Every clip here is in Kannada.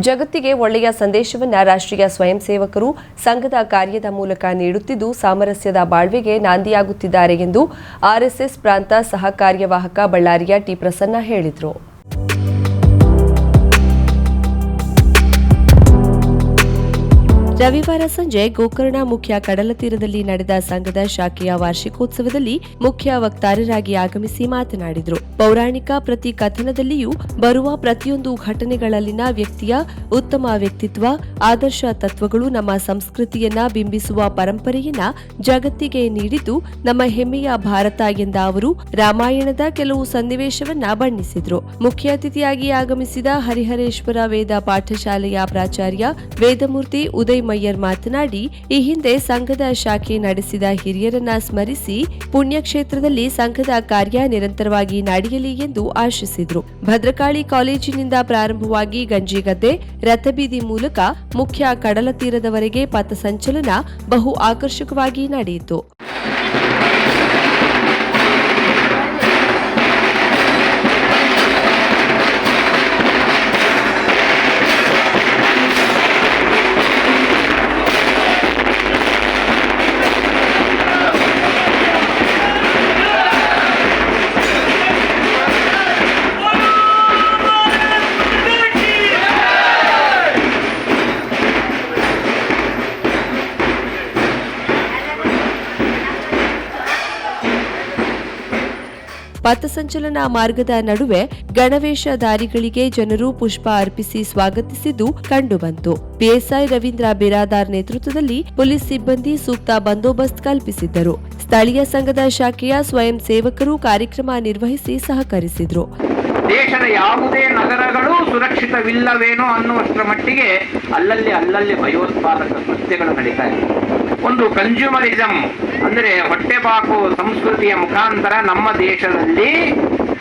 ಜಗತ್ತಿಗೆ ಒಳ್ಳೆಯ ಸಂದೇಶವನ್ನ ರಾಷ್ಟ್ರೀಯ ಸ್ವಯಂ ಸೇವಕರು ಸಂಘದ ಕಾರ್ಯದ ಮೂಲಕ ನೀಡುತ್ತಿದ್ದು ಸಾಮರಸ್ಯದ ಬಾಳ್ವೆಗೆ ನಾಂದಿಯಾಗುತ್ತಿದ್ದಾರೆ ಎಂದು ಆರ್ಎಸ್ಎಸ್ ಪ್ರಾಂತ ಸಹ ಕಾರ್ಯವಾಹಕ ಬಳ್ಳಾರಿಯ ಟಿ ಪ್ರಸನ್ನ ಹೇಳಿದರು. ರವಿವಾರ ಸಂಜೆ ಗೋಕರ್ಣ ಮುಖ್ಯ ಕಡಲ ತೀರದಲ್ಲಿ ನಡೆದ ಸಂಘದ ಶಾಖೆಯ ವಾರ್ಷಿಕೋತ್ಸವದಲ್ಲಿ ಮುಖ್ಯ ವಕ್ತಾರರಾಗಿ ಆಗಮಿಸಿ ಮಾತನಾಡಿದರು. ಪೌರಾಣಿಕ ಪ್ರತಿ ಕಥನದಲ್ಲಿಯೂ ಬರುವ ಪ್ರತಿಯೊಂದು ಘಟನೆಗಳಲ್ಲಿನ ವ್ಯಕ್ತಿಯ ಉತ್ತಮ ವ್ಯಕ್ತಿತ್ವ, ಆದರ್ಶ ತತ್ವಗಳು ನಮ್ಮ ಸಂಸ್ಕೃತಿಯನ್ನ ಬಿಂಬಿಸುವ ಪರಂಪರೆಯನ್ನ ಜಗತ್ತಿಗೆ ನೀಡಿದ್ದು ನಮ್ಮ ಹೆಮ್ಮೆಯ ಭಾರತ ಎಂದ ಅವರು ರಾಮಾಯಣದ ಕೆಲವು ಸನ್ನಿವೇಶವನ್ನ ಬಣ್ಣಿಸಿದ್ರು. ಮುಖ್ಯ ಅತಿಥಿಯಾಗಿ ಆಗಮಿಸಿದ ಹರಿಹರೇಶ್ವರ ವೇದ ಪಾಠಶಾಲೆಯ ಪ್ರಾಚಾರ್ಯ ವೇದಮೂರ್ತಿ ಉದಯ್ ಮಯ್ಯರ್ ಮಾತನಾಡಿ, ಈ ಹಿಂದೆ ಸಂಘದ ಶಾಖೆ ನಡೆಸಿದ ಹಿರಿಯರನ್ನ ಸ್ಮರಿಸಿ ಪುಣ್ಯಕ್ಷೇತ್ರದಲ್ಲಿ ಸಂಘದ ಕಾರ್ಯ ನಿರಂತರವಾಗಿ ನಡೆಯಲಿ ಎಂದು ಆಶಿಸಿದ್ರು. ಭದ್ರಕಾಳಿ ಕಾಲೇಜಿನಿಂದ ಪ್ರಾರಂಭವಾಗಿ ಗಂಜಿಗದ್ದೆ, ರಥಬೀದಿ ಮೂಲಕ ಮುಖ್ಯ ಕಡಲ ತೀರದವರೆಗೆ ಪಥಸಂಚಲನ ಬಹು ಆಕರ್ಷಕವಾಗಿ ನಡೆಯಿತು. ಪಥಸಂಚಲನ ಮಾರ್ಗದ ನಡುವೆ ಗಣವೇಷಧಾರಿಗಳಿಗೆ ಜನರು ಪುಷ್ಪ ಅರ್ಪಿಸಿ ಸ್ವಾಗತಿಸಿದ್ದು ಕಂಡುಬಂತು. ಪಿಎಸ್ಐ ರವೀಂದ್ರ ಬಿರಾದಾರ್ ನೇತೃತ್ವದಲ್ಲಿ ಪೊಲೀಸ್ ಸಿಬ್ಬಂದಿ ಸೂಕ್ತ ಬಂದೋಬಸ್ತ್ ಕಲ್ಪಿಸಿದ್ದರು. ಸ್ಥಳೀಯ ಸಂಘದ ಶಾಖೆಯ ಸ್ವಯಂ ಸೇವಕರು ಕಾರ್ಯಕ್ರಮ ನಿರ್ವಹಿಸಿ ಸಹಕರಿಸಿದರು. ದೇಶದ ಯಾವುದೇ ನಗರಗಳು ಸುರಕ್ಷಿತವಿಲ್ಲವೇನೋ ಅನ್ನುವಷ್ಟರ ಮಟ್ಟಿಗೆ ಅಲ್ಲಲ್ಲಿ ಅಲ್ಲಲ್ಲಿ ಭಯೋತ್ಪಾದಕ ಕೃತ್ಯಗಳು ನಡೀತಾ ಇದೆ ಒಂದು ಕನ್ಸ್ಯೂಮರಿಸಂ ಅಂದರೆ ಹೊಟ್ಟೆಪಾಕು ಸಂಸ್ಕೃತಿಯ ಮುಖಾಂತರ ನಮ್ಮ ದೇಶದಲ್ಲಿ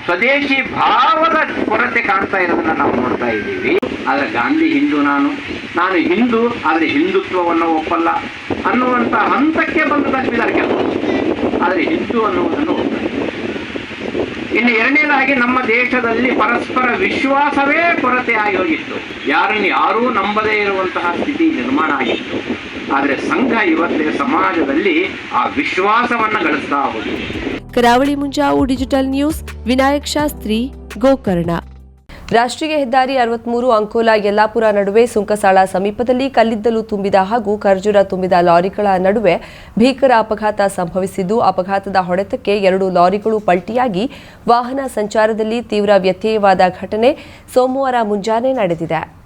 ಸ್ವದೇಶಿ ಭಾವದ ಕೊರತೆ ಕಾಣ್ತಾ ಇರೋದನ್ನ ನಾವು ನೋಡ್ತಾ ಇದ್ದೀವಿ. ಆದರೆ ಗಾಂಧಿ ಹಿಂದೂ ನಾನು. ನಾನು ಹಿಂದೂ, ಆದರೆ ಹಿಂದುತ್ವವನ್ನು ಒಪ್ಪಲ್ಲ ಅನ್ನುವಂಥ ಹಂತಕ್ಕೆ ಬಂದು ತಲುಪಿದ್ದಾರೆ ಕೆಲವರು ಆದರೆ ಹಿಂದೂ ಅನ್ನುವುದನ್ನು ಇನ್ನು ಎರಡನೇದಾಗಿ ನಮ್ಮ ದೇಶದಲ್ಲಿ ಪರಸ್ಪರ ವಿಶ್ವಾಸವೇ ಕೊರತೆ ಆಗಿ ಹೋಗಿತ್ತು. ಯಾರನ್ನು ಯಾರೂ ನಂಬದೇ ಇರುವಂತಹ ಸ್ಥಿತಿ ನಿರ್ಮಾಣ ಆಗಿತ್ತು. ಆದರೆ ಸಂಘ ಇವತ್ತೇ ಸಮಾಜದಲ್ಲಿ ಆ ವಿಶ್ವಾಸವನ್ನ ಗಳಿಸ್ತಾ ಹೋಗಿದೆ. Karavali Munjavu digital news, Vinayak Shastri, Gokarna. ರಾಷ್ಟ್ರೀಯ ಹೆದ್ದಾರಿ ಅರವತ್ಮೂರು ಅಂಕೋಲಾ ಯಲ್ಲಾಪುರ ನಡುವೆ ಸುಂಕಸಾಳ ಸಮೀಪದಲ್ಲಿ ಕಲ್ಲಿದ್ದಲು ತುಂಬಿದ ಹಾಗೂ ಖರ್ಜೂರ ತುಂಬಿದ ಲಾರಿಗಳ ನಡುವೆ ಭೀಕರ ಅಪಘಾತ ಸಂಭವಿಸಿದ್ದು, ಅಪಘಾತದ ಹೊಡೆತಕ್ಕೆ ಎರಡು ಲಾರಿಗಳು ಪಲ್ಟಿಯಾಗಿ ವಾಹನ ಸಂಚಾರದಲ್ಲಿ ತೀವ್ರ ವ್ಯತ್ಯಯವಾದ ಘಟನೆ ಸೋಮವಾರ ಮುಂಜಾನೆ ನಡೆದಿದೆ.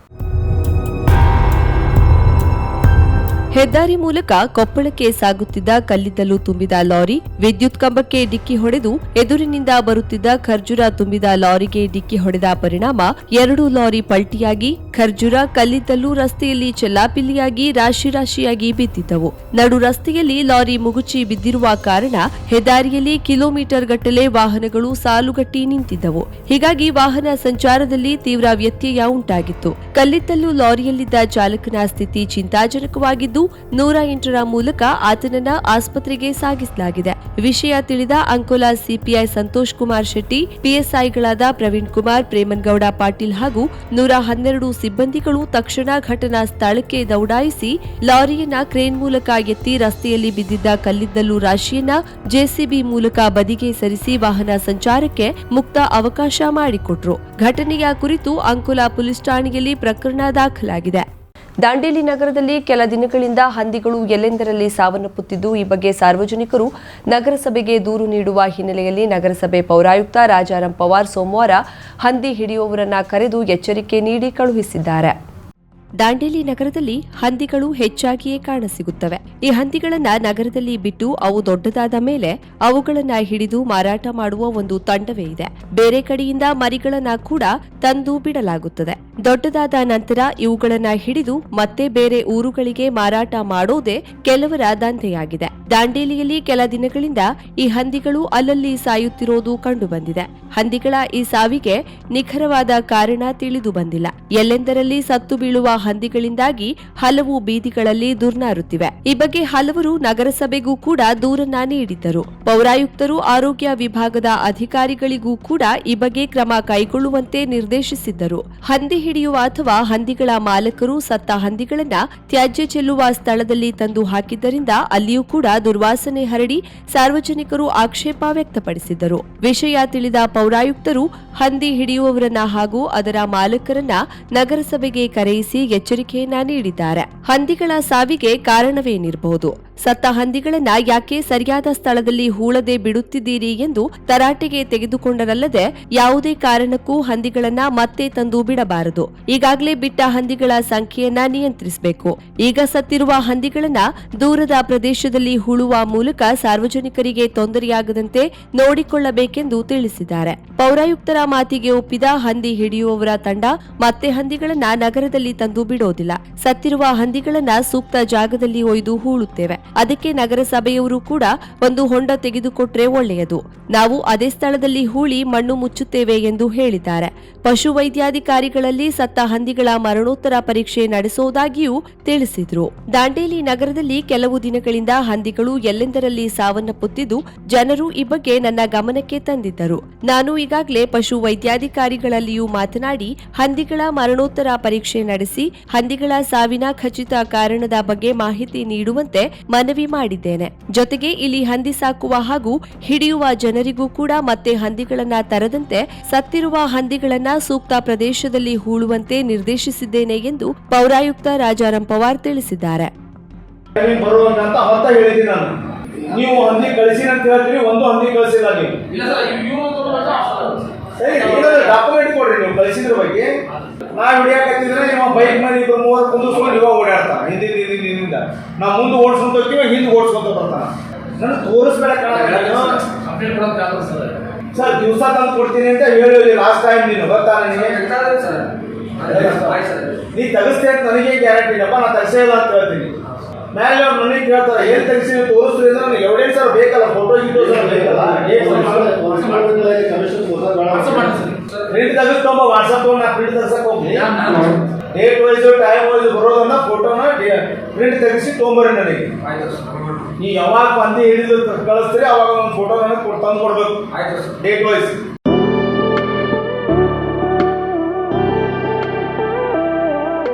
ಹೆದ್ದಾರಿ ಮೂಲಕ ಕೊಪ್ಪಳಕ್ಕೆ ಸಾಗುತ್ತಿದ್ದ ಕಲ್ಲಿದ್ದಲು ತುಂಬಿದ ಲಾರಿ, ವಿದ್ಯುತ್ ಕಂಬಕ್ಕೆ ಡಿಕ್ಕಿ ಹೊಡೆದು ಎದುರಿನಿಂದ ಬರುತ್ತಿದ್ದ ಖರ್ಜುರ ತುಂಬಿದ ಲಾರಿಗೆ ಡಿಕ್ಕಿ ಹೊಡೆದ ಪರಿಣಾಮ ಎರಡು ಲಾರಿ ಪಲ್ಟಿಯಾಗಿ, ಖರ್ಜುರ ಕಲ್ಲಿದ್ದಲು ರಸ್ತೆಯಲ್ಲಿ ಚೆಲ್ಲಾಪಿಲ್ಲಿಯಾಗಿ ರಾಶಿ ರಾಶಿಯಾಗಿ ಬಿದ್ದಿದ್ದವು. ನಡು ರಸ್ತೆಯಲ್ಲಿ ಲಾರಿ ಮುಗುಚಿ ಬಿದ್ದಿರುವ ಕಾರಣ ಹೆದ್ದಾರಿಯಲ್ಲಿ ಕಿಲೋಮೀಟರ್ ಗಟ್ಟಲೆ ವಾಹನಗಳು ಸಾಲುಗಟ್ಟಿ ನಿಂತಿದ್ದವು. ಹೀಗಾಗಿ ವಾಹನ ಸಂಚಾರದಲ್ಲಿ ತೀವ್ರ ವ್ಯತ್ಯಯ ಉಂಟಾಗಿತ್ತು. ಕಲ್ಲಿದ್ದಲು ಲಾರಿಯಲ್ಲಿದ್ದ ಚಾಲಕನ ಸ್ಥಿತಿ ಚಿಂತಾಜನಕವಾಗಿದ್ದು ನೂರ ಎಂಟರ ಮೂಲಕ ಆತನನ್ನ ಆಸ್ಪತ್ರೆಗೆ ಸಾಗಿಸಲಾಗಿದೆ. ವಿಷಯ ತಿಳಿದ ಅಂಕೋಲಾ ಸಿಪಿಐ ಸಂತೋಷ್ ಕುಮಾರ್ ಶೆಟ್ಟಿ, ಪಿಎಸ್ಐಗಳಾದ ಪ್ರವೀಣ್ ಕುಮಾರ್ ಪ್ರೇಮನ್ಗೌಡ ಪಾಟೀಲ್ ಹಾಗೂ ನೂರ ಹನ್ನೆರಡು ಸಿಬ್ಬಂದಿಗಳು ತಕ್ಷಣ ಘಟನಾ ಸ್ಥಳಕ್ಕೆ ದೌಡಾಯಿಸಿ ಲಾರಿಯನ್ನ ಕ್ರೇನ್ ಮೂಲಕ ಎತ್ತಿ ರಸ್ತೆಯಲ್ಲಿ ಬಿದ್ದಿದ್ದ ಕಲ್ಲಿದ್ದಲು ರಾಶಿಯನ್ನ ಜೆಸಿಬಿ ಮೂಲಕ ಬದಿಗೆ ಸರಿಸಿ ವಾಹನ ಸಂಚಾರಕ್ಕೆ ಮುಕ್ತ ಅವಕಾಶ ಮಾಡಿಕೊಟ್ರು. ಘಟನೆಯ ಕುರಿತು ಅಂಕೋಲಾ ಪೊಲೀಸ್ ಠಾಣೆಯಲ್ಲಿ ಪ್ರಕರಣ ದಾಖಲಾಗಿದೆ. ದಾಂಡೇಲಿ ನಗರದಲ್ಲಿ ಕೆಲ ದಿನಗಳಿಂದ ಹಂದಿಗಳು ಎಲ್ಲೆಂದರಲ್ಲಿ ಸಾವನ್ನಪ್ಪುತ್ತಿದ್ದು, ಈ ಬಗ್ಗೆ ಸಾರ್ವಜನಿಕರು ನಗರಸಭೆಗೆ ದೂರು ನೀಡುವ ಹಿನ್ನೆಲೆಯಲ್ಲಿ ನಗರಸಭೆ ಪೌರಾಯುಕ್ತ ರಾಜಾರಾಮ್ ಪವಾರ್ ಸೋಮವಾರ ಹಂದಿ ಹಿಡಿಯುವವರನ್ನ ಕರೆದು ಎಚ್ಚರಿಕೆ ನೀಡಿ ಕಳುಹಿಸಿದ್ದಾರೆ. ದಾಂಡೇಲಿ ನಗರದಲ್ಲಿ ಹಂದಿಗಳು ಹೆಚ್ಚಾಗಿಯೇ ಕಾಣಸಿಗುತ್ತವೆ. ಈ ಹಂದಿಗಳನ್ನ ನಗರದಲ್ಲಿ ಬಿಟ್ಟು ಅವು ದೊಡ್ಡದಾದ ಮೇಲೆ ಅವುಗಳನ್ನ ಹಿಡಿದು ಮಾರಾಟ ಮಾಡುವ ಒಂದು ತಂಡವೇ ಇದೆ. ಬೇರೆ ಕಡೆಯಿಂದ ಮರಿಗಳನ್ನ ಕೂಡ ತಂದು ಬಿಡಲಾಗುತ್ತದೆ. ದೊಡ್ಡದಾದ ನಂತರ ಇವುಗಳನ್ನ ಹಿಡಿದು ಮತ್ತೆ ಬೇರೆ ಊರುಗಳಿಗೆ ಮಾರಾಟ ಮಾಡೋದೇ ಕೆಲವರ ದಂಧೆಯಾಗಿದೆ. ದಾಂಡೇಲಿಯಲ್ಲಿ ಕೆಲ ದಿನಗಳಿಂದ ಈ ಹಂದಿಗಳು ಅಲ್ಲಲ್ಲಿ ಸಾಯುತ್ತಿರೋದು ಕಂಡುಬಂದಿದೆ. ಹಂದಿಗಳ ಈ ಸಾವಿಗೆ ನಿಖರವಾದ ಕಾರಣ ತಿಳಿದು ಬಂದಿಲ್ಲ ಎಲ್ಲೆಂದರಲ್ಲಿ ಸತ್ತು ಬೀಳುವ ಹಂದಿಗಳಿಂದಾಗಿ ಹಲವು ಬೀದಿಗಳಲ್ಲಿ ದುರ್ನಾರುತ್ತಿವೆ. ಈ ಬಗ್ಗೆ ಹಲವರು ನಗರಸಭೆಗೂ ಕೂಡ ದೂರನ್ನ ನೀಡಿದ್ದರು. ಪೌರಾಯುಕ್ತರು, ಆರೋಗ್ಯ ವಿಭಾಗದ ಅಧಿಕಾರಿಗಳಿಗೂ ಕೂಡ ಈ ಬಗ್ಗೆ ಕ್ರಮ ಕೈಗೊಳ್ಳುವಂತೆ ನಿರ್ದೇಶಿಸಿದ್ದರು. ಹಂದಿ ಹಿಡಿಯುವ ಅಥವಾ ಹಂದಿಗಳ ಮಾಲಕರು ಸತ್ತ ಹಂದಿಗಳನ್ನ ತ್ಯಾಜ್ಯ ಚೆಲ್ಲುವ ಸ್ಥಳದಲ್ಲಿ ತಂದು ಹಾಕಿದ್ದರಿಂದ ಅಲ್ಲಿಯೂ ಕೂಡ ದುರ್ವಾಸನೆ ಹರಡಿ ಸಾರ್ವಜನಿಕರು ಆಕ್ಷೇಪ ವ್ಯಕ್ತಪಡಿಸಿದ್ದರು. ವಿಷಯ ತಿಳಿದ ಪೌರಾಯುಕ್ತರು, ಹಂದಿ ಹಿಡಿಯುವವರನ್ನ ಹಾಗೂ ಅದರ ಮಾಲಕರನ್ನ ನಗರಸಭೆಗೆ ಕರೆಯಿಸಿ ಎಚ್ಚರಿಕೆಯನ್ನ ನೀಡಿದ್ದಾರೆ. ಹಂದಿಗಳ ಸಾವಿಗೆ ಕಾರಣವೇನಿರಬಹುದು? ಸತ್ತ ಹಂದಿಗಳನ್ನ ಯಾಕೆ ಸರಿಯಾದ ಸ್ಥಳದಲ್ಲಿ ಹೂಳದೆ ಬಿಡುತ್ತಿದ್ದೀರಿ ಎಂದು ತರಾಟೆಗೆ ತೆಗೆದುಕೊಂಡರಲ್ಲದೆ ಯಾವುದೇ ಕಾರಣಕ್ಕೂ ಹಂದಿಗಳನ್ನ ಮತ್ತೆ ತಂದು ಬಿಡಬಾರದು. ಈಗಾಗಲೇ ಬಿಟ್ಟ ಹಂದಿಗಳ ಸಂಖ್ಯೆಯನ್ನ ನಿಯಂತ್ರಿಸಬೇಕು. ಈಗ ಸತ್ತಿರುವ ಹಂದಿಗಳನ್ನ ದೂರದ ಪ್ರದೇಶದಲ್ಲಿ ಹೂಳುವ ಮೂಲಕ ಸಾರ್ವಜನಿಕರಿಗೆ ತೊಂದರೆಯಾಗದಂತೆ ನೋಡಿಕೊಳ್ಳಬೇಕೆಂದು ತಿಳಿಸಿದ್ದಾರೆ. ಪೌರಾಯುಕ್ತರ ಮಾತಿಗೆ ಒಪ್ಪಿದ ಹಂದಿ ಹಿಡಿಯುವವರ ತಂಡ ಮತ್ತೆ ಹಂದಿಗಳನ್ನ ನಗರದಲ್ಲಿ ತಂದು ಬಿಡೋದಿಲ್ಲ. ಸತ್ತಿರುವ ಹಂದಿಗಳನ್ನ ಸೂಕ್ತ ಜಾಗದಲ್ಲಿ ಒಯ್ದು ಹೂಳುತ್ತೇವೆ. ಅದಕ್ಕೆ ನಗರಸಭೆಯವರು ಕೂಡ ಒಂದು ಹೊಂಡ ತೆಗೆದುಕೊಟ್ರೆ ಒಳ್ಳೆಯದು. ನಾವು ಅದೇ ಸ್ಥಳದಲ್ಲಿ ಹೂಳಿ ಮಣ್ಣು ಮುಚ್ಚುತ್ತೇವೆ ಎಂದು ಹೇಳಿದ್ದಾರೆ. ಪಶು ವೈದ್ಯಾಧಿಕಾರಿಗಳಲ್ಲಿ ಸತ್ತ ಹಂದಿಗಳ ಮರಣೋತ್ತರ ಪರೀಕ್ಷೆ ನಡೆಸುವುದಾಗಿಯೂ ತಿಳಿಸಿದ್ರು. ದಾಂಡೇಲಿ ನಗರದಲ್ಲಿ ಕೆಲವು ದಿನಗಳಿಂದ ಹಂದಿಗಳು ಎಲ್ಲೆಂದರಲ್ಲಿ ಸಾವನ್ನಪ್ಪುತ್ತಿದ್ದು, ಜನರು ಈ ಬಗ್ಗೆ ನನ್ನ ಗಮನಕ್ಕೆ ತಂದಿದ್ದರು. ನಾನು ಈಗಾಗಲೇ ಪಶು ವೈದ್ಯಾಧಿಕಾರಿಗಳಲ್ಲಿಯೂ ಮಾತನಾಡಿ, ಹಂದಿಗಳ ಮರಣೋತ್ತರ ಪರೀಕ್ಷೆ ನಡೆಸಿ, ಹಂದಿಗಳ ಸಾವಿನ ಖಚಿತ ಕಾರಣದ ಬಗ್ಗೆ ಮಾಹಿತಿ ನೀಡುವಂತೆ ಮನವಿ ಮಾಡಿದ್ದೇನೆ. ಜೊತೆಗೆ ಇಲ್ಲಿ ಹಂದಿ ಸಾಕುವ ಹಾಗೂ ಹಿಡಿಯುವ ಜನರಿಗೂ ಕೂಡ ಮತ್ತೆ ಹಂದಿಗಳನ್ನ ತರದಂತೆ ಸತ್ತಿರುವ ಹಂದಿಗಳನ್ನ ಸೂಕ್ತ ಪ್ರದೇಶದಲ್ಲಿ ಹೂಳುವಂತೆ ನಿರ್ದೇಶಿಸಿದ್ದೇನೆ ಎಂದು ಪೌರಾಯುಕ್ತ ರಾಜಾರಾಮ್ ಪವಾರ್ ತಿಳಿಸಿದ್ದಾರೆ ನೀವು ಹಂದಿ ಕಳಿಸಿ ಅಂತ ಹೇಳ್ತೀರಿ ಒಂದು ಹಂದಿ ಕಳಿಸಿಲ್ಲ ನೀವು ಇಲ್ಲ ಸರ್ ಡಾಕ್ಯುಮೆಂಟ್ ಕೊಡ್ರಿ ನೀವು ಕಳಿಸಿದ್ರ ಬಗ್ಗೆ ನಾ ಹಿಡಿಯಾಕತ್ತಿದ್ರೆ ನಿಮ್ಮ ಬೈಕ್ ಮೇಲೆ ಇಬ್ಬರು ಮೂವರು ಕುಂದಿಸ್ಕೊಂಡು ಇವಾಗ ಓಡಾಡ್ತಾನ ಹಿಂದಿನ ಹಿಂದಿನ ಹಿಂದಿಂದ ನಾ ಮುಂದೆ ಓಡಿಸ್ಕೊಂತ ಹೋಗ್ತೀವಿ ಹಿಂದೆ ಓಡಿಸ್ಕೊಂತ ಬರ್ತಾನ ನನಗೆ ತೋರಿಸ್ಬೇಡ ಆಗಲ್ಲ ಸರ್ ದಿವಸ ತಂದು ಕೊಡ್ತೀನಿ ಅಂತ ಹೇಳಿ ಲಾಸ್ಟ್ ಟೈಮ್ ನೀನು ಗೊತ್ತಾ ನನಗೆ ಸರ್ ಆಯ್ತು ಸರ್ ನೀ ತೆಗಿಸ್ತೆ ಅಂತ ನನಗೆ ಗ್ಯಾರಂಟಿ ಇಲ್ಲಪ್ಪ ನಾ ತಗಸೇ ಇಲ್ಲ ಅಂತ ಹೇಳ್ತೀನಿ ಮ್ಯಾಲೆ ಅವ್ರು ನನಗೆ ಕೇಳ್ತಾರೆ ಏನ್ ತೆಗಿಸಿ ತೋರಿಸ್ರಿ ಅಂದ್ರೆ ನನಗೆ ಎವಿಡೆನ್ಸ್ ಸರ್ ಬೇಕಲ್ಲ ಫೋಟೋ ಗೀಟೋ ಸರ್ ಬೇಕಲ್ಲ ವಾಟ್ಸಪ್ ಮಾಡಿ ಸರ್ ಪ್ರಿಂಟ್ ತೆಗೆಸ್ಕೊಂಬ ವಾಟ್ಸಪ್ ನಾ ಪ್ರಿಂಟ್ ತರ್ಸಕ್ ಹೋಗ್ಲಿ. ಡೇಟ್ ವೈಸ್ ಟೈಮ್ ವೈಸ್ ಬರೋದನ್ನ ಫೋಟೋನ ಪ್ರಿಂಟ್ ತೆಗೆಸಿ ತೊಗೊಂಬರ್ರಿ ನನಗೆ. ಆಯ್ತು ನೀ ಯಾವಾಗ ಬಂದು ಹಿಡಿದು ಕಳಿಸ್ತೀರಿ ಅವಾಗ ಒಂದು ಫೋಟೋ ನನಗೆ ತಂದು ಕೊಡ್ಬೇಕು ಡೇಟ್ ವೈಸ್